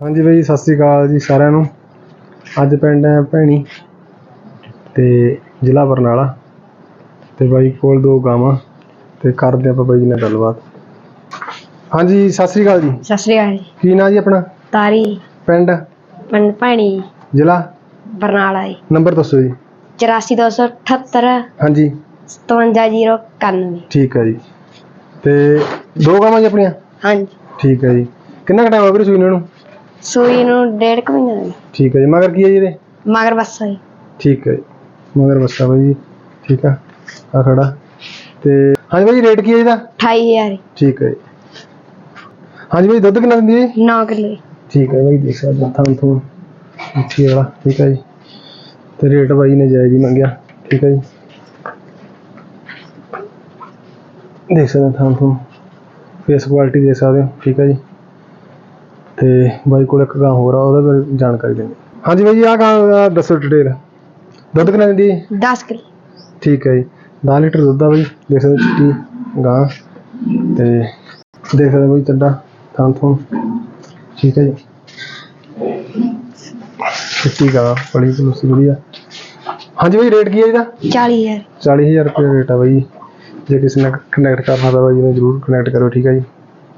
ਹਾਂਜੀ ਬਾਈ ਸਤਿ ਸ੍ਰੀ ਅਕਾਲ ਜੀ ਸਾਰਿਆਂ ਨੂੰ। ਅੱਜ ਪਿੰਡ ਹੈ ਭੈਣੀ ਤੇ ਜ਼ਿਲ੍ਹਾ ਬਰਨਾਲਾ ਤੇ ਬਾਈ ਕੋਲ ਦੋ ਗਾਵਾਂ ਤੇ ਕਰਦੇ ਆਪਾਂ ਬਾਈ ਜੀ ਨਾਲ ਗੱਲਬਾਤ। ਹਾਂਜੀ ਸਤਿ ਸ੍ਰੀ ਅਕਾਲ ਜੀ। ਸਤਿ ਸ੍ਰੀ ਅਕਾਲ ਜੀ। ਕੀ ਨਾਂ ਜੀ ਆਪਣਾ? ਤਾਰੀ। ਪਿੰਡ? ਪਿੰਡ ਭੈਣੀ। ਜ਼ਿਲ੍ਹਾ? ਬਰਨਾਲਾ ਜੀ। ਨੰਬਰ ਦੱਸੋ ਜੀ। 84278 ਹਾਂਜੀ। 57091 ਠੀਕ ਹੈ ਜੀ। ਤੇ ਦੋ ਗਾਵਾਂ ਜੀ ਆਪਣੀਆਂ? ਹਾਂਜੀ। ਠੀਕ ਹੈ ਜੀ। ਕਿੰਨਾ ਕੁ ਟਾਈਮ ਹੋ ਗਿਆ ਸੂਈ ਨੂੰ ਇਹਨੂੰ? ਸੂਈ ਨੂੰ ਡੇਢ ਕੁ ਮਹੀਨਾ ਹੋਇਆ। ਠੀਕ ਹੈ ਜੀ। ਮਗਰ ਕੀ ਹੈ ਜੀ ਇਹਦੇ? ਮਗਰ ਬੱਸਾ ਜੀ। ਠੀਕ ਹੈ ਜੀ। ਮਗਰ ਬੱਸਾ ਬਾਈ ਜੀ। ਠੀਕ ਆ। ਆ ਖੜਾ। ਤੇ ਹਾਂਜੀ ਬਾਈ ਰੇਟ ਕੀ ਹੈ ਇਹਦਾ? 28000 ਠੀਕ ਹੈ ਜੀ। ਹਾਂਜੀ ਬਾਈ ਦੁੱਧ ਕਿੰਨਾ ਦਿੰਦੀ ਹੈ ਜੀ? 9 ਕਿਲੋ ਠੀਕ ਹੈ ਬਾਈ ਦੇਖ ਸਕਦੇ ਥਾਂ ਤੋਂ। ਮਿੱਠੀ ਵਾਲਾ। ਠੀਕ ਹੈ ਜੀ। ਤੇ ਰੇਟ ਬਾਈ ਨੇ ਜਾਇਜ਼ ਹੀ ਮੰਗਿਆ। ਠੀਕ ਹੈ ਜੀ। ਦੇਖ ਸਕਦੇ ਥਾਂ ਤੋਂ। ਫੇਸ ਕੁਆਲਿਟੀ ਦੇਖ ਸਕਦੇ ਹੋ। ਠੀਕ ਹੈ ਜੀ। ਤੇ ਬਾਈ ਕੋਲ ਇੱਕ ਗਾਂ ਹੋਰ ਆ ਉਹਦਾ ਬਾਰੇ ਜਾਣਕਾਰੀ ਦੇਣੀ ਹਾਂਜੀ ਬਾਈ ਜੀ ਆਹ ਗਾਂ ਦਾ ਦੱਸੋ ਡਿਟੇਲ। ਦੁੱਧ ਕਿੰਨਾ ਦਿੰਦੀ ਹੈ? 10 ਕਿਲੋ। ਠੀਕ ਹੈ ਜੀ। 10 ਲੀਟਰ ਦੁੱਧ ਆ ਬਾਈ ਦੇਖ ਸਕਦੇ ਚਿੱਟੀ ਗਾਂ। ਤੇ ਦੇਖ ਸਕਦੇ ਬਾਈ ਚੱਡਾ ਥਾਂ ਤੋਂ ਠੀਕ ਹੈ ਜੀ। ਚਿੱਟੀ ਗਾਂ ਬੜੀ ਪਲੂਸੀ ਵਧੀਆ। ਹਾਂਜੀ ਬਾਈ ਰੇਟ ਕੀ ਹੈ ਇਹਦਾ? 40000 40000 ਰੁਪਏ ਰੇਟ ਆ ਬਾਈ। ਜੇ ਕਿਸੇ ਨੇ ਕਨੈਕਟ ਕਰਨਾ ਤਾਂ ਬਾਈ ਜਰੂਰ ਕਨੈਕਟ ਕਰੋ ਠੀਕ ਹੈ ਜੀ।